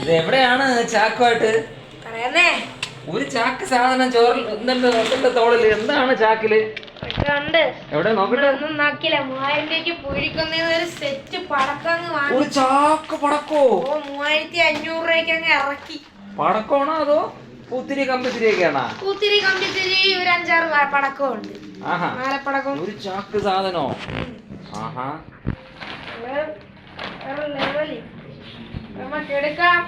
ഇത് എവിടെയാണ് ചാക്കുമായിട്ട് ഒരു ചാക്ക് സാധനം ചോറിൽ എന്തുണ്ട് തോളിൽ. എന്താണ് ചാക്കിൽ? എവിടെ നോക്കട്ടെ? ഒരു ചാക്ക് പടക്കോ? ഓ മൂവായിരത്തി അഞ്ഞൂറ് രൂപയ്ക്ക് അങ്ങ് ഇറക്കി. പടക്കമാണോ അതോ പൂത്തിരി കമ്പിത്തിരിയൊക്കെയാണോ? പൂത്തിരി കമ്പിത്തിരി ഒരു അഞ്ചാറ് പടക്കം ഉണ്ട്. ഒരു ചാക്ക് സാധനോ? ആഹാ. എടുക്കാം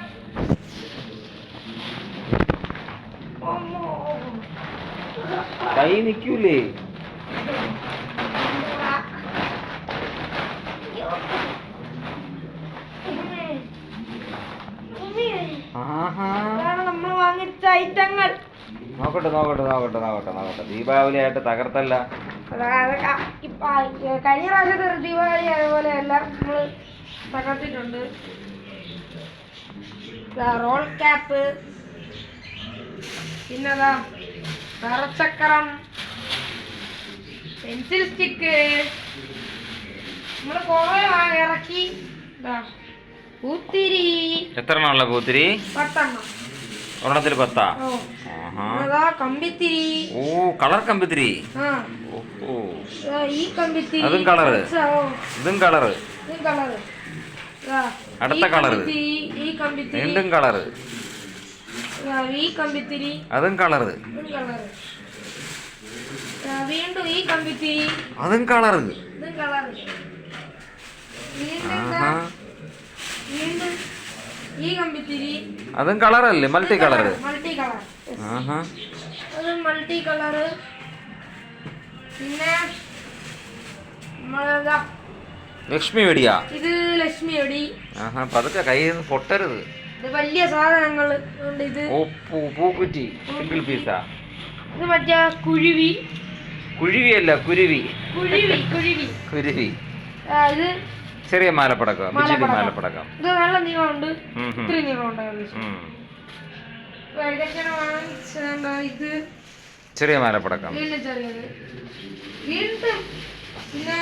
അമ്മോ. കൈ വാങ്ങിച്ച ഐറ്റങ്ങൾ. നോക്കട്ടെ നോക്കട്ടെ നോക്കട്ടെ നോക്കട്ടെ നോക്കട്ടെ. ദീപാവലി ആയിട്ട് തകർത്തല്ല കഴിഞ്ഞ പ്രാവശ്യത്തെ ദീപാവലി അതുപോലെ എല്ലാം നമ്മൾ തകർത്തിട്ടുണ്ട്. റോൾ ക്യാപ്പ് പിന്നതാ നിറച്ചക്രം പെൻസിൽ സ്റ്റിക്ക് നമ്മൾ കുറെ ഇറക്കി. ദാ പൂത്തിരി. എത്ര എണ്ണമുള്ള പൂത്തിരി? പത്തെണ്ണം. ഒരെണ്ണത്തിൽ പത്താ? കമ്പിത്തിരി. ഓ കളർ കമ്പിത്തിരി. അതും കളറ് ഇതും കളറ് ഇതും കളറ് അടുത്ത കമ്പിത്തിരി വീണ്ടും കമ്പിത്തിരി. അതും വീണ്ടും ഈ കമ്പിത്തിരി. അതും കമ്പിത്തിരി. അതും കളറല്ലേ multi colour multi colour multi colour പിന്നെ ലക്ഷ്മി വെടിയാ. ഇത് ലക്ഷ്മി എടി ആഹാ പതുക്കെ നിന്ന് പൊട്ടരുത്. ഇത് വലിയ സാധനങ്ങൾ ഉണ്ട് ഇത്. പൂ പൂക്കുറ്റി സിംഗിൾ പീസാ ഇത് മറ്റേ കുരുവി. കുഴിവിയല്ല കുരുവി. കുരുവി കുരുവി. കുരുവി. ഇത് ചെറിയ മാലപ്പടക്കം ബിജലി മാലപ്പടക്കം. ഇത് നല്ല നീളമുണ്ട്. ഇത്രയും നീളമുണ്ട് ഇത്? ചെറിയ മാലപ്പടക്കം. വീണ്ടും പിന്നെ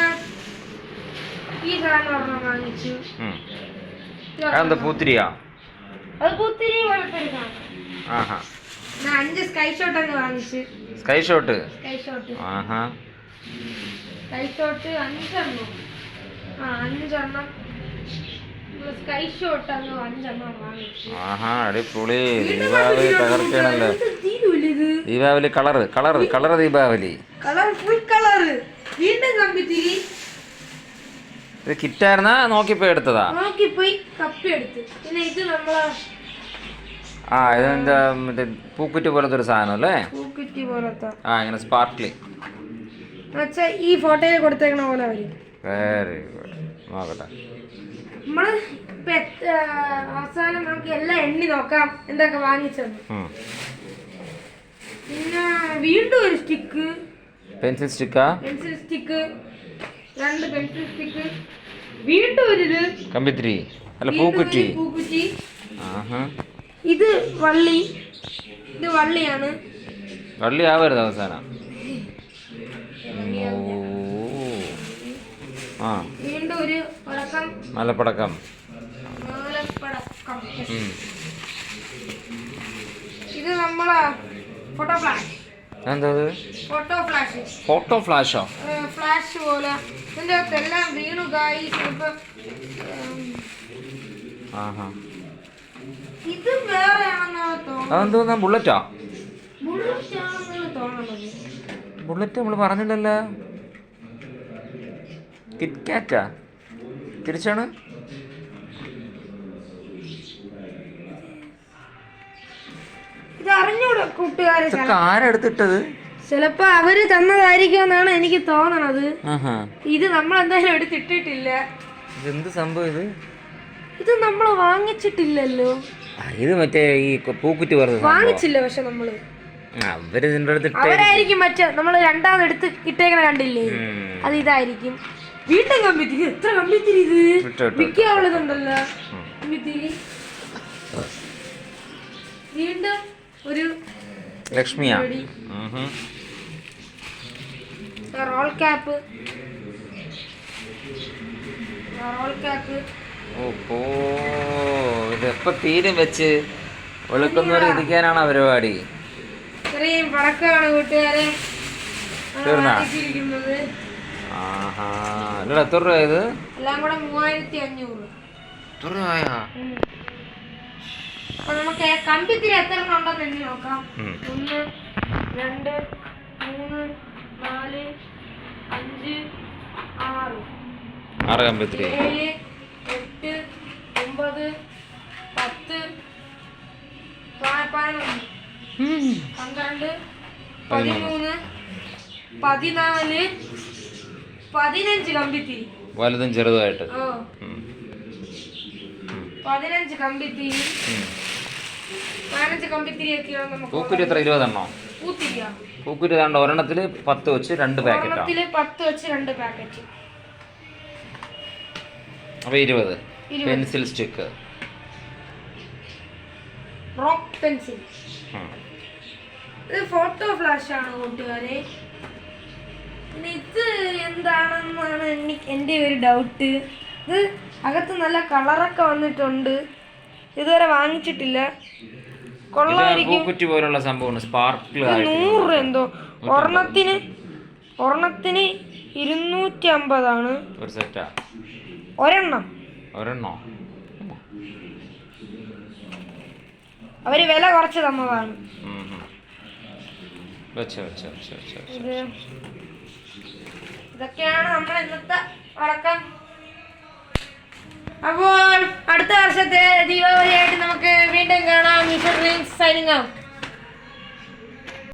ഈ സാധനം ഒരെണ്ണം വാങ്ങിച്ചു. അതെന്താ പൂത്തിരിയാ? അത് കുത്തിരി പോലത്തെ ഒരു സാധനം. ആഹാ. ഞാൻ അഞ്ച് സ്കൈ ഷോട്ട് അങ്ങ് വാങ്ങിച്ചു. സ്കൈ ഷോട്ട് സ്കൈ ഷോട്ട് ആഹാ. സ്കൈ ഷോട്ട് അഞ്ചെണ്ണം. ആ അഞ്ചെണ്ണം. സ്കൈ ഷോട്ട് അങ്ങ് അഞ്ചെണ്ണം വാങ്ങിച്ചു. ആഹാ അടിപൊളി. Deepavali തകർക്കണല്ലോ Deepavali colour colour colour Deepavali. Colour full colour വീണ്ടും കമ്പിത്തിരി. ഇത് കിറ്റായിരുന്നാ നോക്കിപ്പോ എടുത്തതാ. നോക്കിപ്പോയി കപ്പി എടുത്തു. പിന്നെ ഇത് നമ്മളെ ആ ഇതെന്താ മറ്റേ പൂക്കുറ്റി പോലത്തെ ഒരു സാധനം അല്ലേ? പൂക്കുറ്റി പോലത്തെ. ആ ഇങ്ങനെ സ്പാർക്ലി. എന്നുവെച്ചാ ഈ ഫോട്ടോയിൽ കൊടുത്തേക്കണ പോലെ വരും വെരി ഗുഡ് നോക്കട്ടെ. നമ്മൾ അവസാനം നമുക്ക് എല്ലാം എണ്ണി നോക്കാം. എന്തൊക്കെ വാങ്ങിച്ചത്. പിന്നെ വീണ്ടും ഒരു സ്റ്റിക്ക്. പെൻസിൽ സ്റ്റിക്കാ പെൻസിൽ സ്റ്റിക്ക് രണ്ട് പെൻസിൽ സ്റ്റിക്ക് കമ്പിത്തിരി. അല്ല പൂക്കുറ്റി. ഇത് വള്ളി. ഇത് വള്ളിയാണ്. വള്ളി ആവരുത് അവസാനം. ആ. വീണ്ടും ഒരു പടക്കം. മലപ്പടക്കം. മാലപ്പടക്കം. ഇത് നമ്മളെ ഫോട്ടോ ഫ്ലാഷ്. എന്താ ഇത് ഫോട്ടോ ഫ്ലാഷ് ഫോട്ടോ ഫ്ലാഷോ ഫ്ലാഷ് പോലെ. ഇതിന്റെ അകത്ത് എല്ലാം വീണു കായി ആഹാ. ഇത് വേറെ അതെന്തോന്നാ ബുള്ളറ്റാ ബുള്ളറ്റ് നമ്മൾ പറഞ്ഞില്ലല്ലോ. കിറ്റ്കാറ്റാ തിരിച്ചാണ് ഇത് അറിഞ്ഞൂടെ കൂട്ടുകാരെ ഇതൊക്കെ ആരെടുത്തിട്ടത് ചിലപ്പോ അവർ തന്നതായിരിക്കും എന്നാണ് എനിക്ക് തോന്നണത്. ഇത് നമ്മൾ എന്തായാലും എടുത്തിട്ടിട്ടില്ല. ഇതെന്ത് സംഭവം ഇത്? ഇത് നമ്മൾ വാങ്ങിച്ചിട്ടില്ലല്ലോ. ഇത് മറ്റേ ഈ പൂക്കുറ്റി പറഞ്ഞു വാങ്ങിച്ചില്ല പക്ഷെ നമ്മൾ. അവർ ഇതിന്റെ അടുത്ത് അവരായിരിക്കും മറ്റേ നമ്മൾ രണ്ടാമത് എടുത്ത് ഇട്ടേക്കണ കണ്ടില്ലേ? അത് ഇതായിരിക്കും. വീട്ടിൽ കമ്പിത്തിരി. എത്ര കമ്പിത്തിരി ഇത്? മിക്ക കമ്പിത്തിരി. വീണ്ടും ഒരു ലക്ഷ്മിയാ. റോൾ ക്യാപ്പ് റോൾ ക്യാപ്പ് ഓപ്പോ തീരും വെച്ച്? ഇരിക്കാനാണ് പരിപാടി? ഇത്രയും പടക്കമാണ് കൂട്ടുകാരെ. തീർന്നാ? വാങ്ങിച്ചിരിക്കുന്നത് ആഹാ. അല്ല എത്ര രൂപ ഇത്? എല്ലാം കൂടെ മൂവായിരത്തി അഞ്ഞൂറ്. എത്ര രൂപയാ? അപ്പൊ നമുക്ക് കമ്പിത്തിരി എത്ര ഉണ്ടെന്ന് എണ്ണി നോക്കാം. ഒന്ന് രണ്ട് മൂന്ന് നാല് അഞ്ച് ആറ്. ആറ് കമ്പിത്തിരി. ഏഴ് എട്ട് ഒമ്പത് പത്ത് പതിനൊന്ന്. പന്ത്രണ്ട് പതിമൂന്ന് പതിനാല് പതിനഞ്ച് കമ്പിത്തിരി. വലുതും ചെറുതുമായിട്ട്. പതിനഞ്ച് കമ്പിത്തിരി. പതിനഞ്ച് കമ്പിത്തിരി ഒക്കെയാണ് നമുക്ക് പൂക്കുറ്റി എത്ര? ഇരുപതെണ്ണോ? പൂത്തിരിയ. പൂക്കുറ്റി താണ്ട് ഒരെണ്ണത്തിൽ പത്ത് വെച്ച് രണ്ട് ഒരെണ്ണത്തിൽ പത്ത് വെച്ച് രണ്ട് പാക്കറ്റ് അപ്പോൾ ഇരുപത്. Pencil stick. റോക്ക് പെൻസിൽ ഇത് ഫോട്ടോ ഫ്ലാഷ് ആണ് കൂട്ടുകാരെ? ഇത് എന്താണെന്നാണ് എനിക്ക് എന്റെ ഒരു ഡൗട്ട് ഇത് അകത്ത് നല്ല കളറൊക്കെ വന്നിട്ടുണ്ട്. ഇതുവരെ വാങ്ങിച്ചിട്ടില്ല. പൂക്കുറ്റി പോലുള്ള സംഭവമാണ്. സ്പാർക്കിൾ നൂറ് എന്തോ. ഒരെണ്ണത്തിന് ഒരെണ്ണത്തിന് ഇരുന്നൂറ്റി അമ്പതാണ് ഒരു സെറ്റാ. ഒരെണ്ണം. ഒരെണ്ണോ? അവർ വില കുറച്ച് തന്നതാണ്. ഇതൊക്കെയാണ് നമ്മൾ ഇന്നത്തെ വഴക്കം. അപ്പോൾ അടുത്ത വർഷത്തെ ദീപാവലിയായിട്ട് നമുക്ക് വീണ്ടും കാണാം. Mister signing out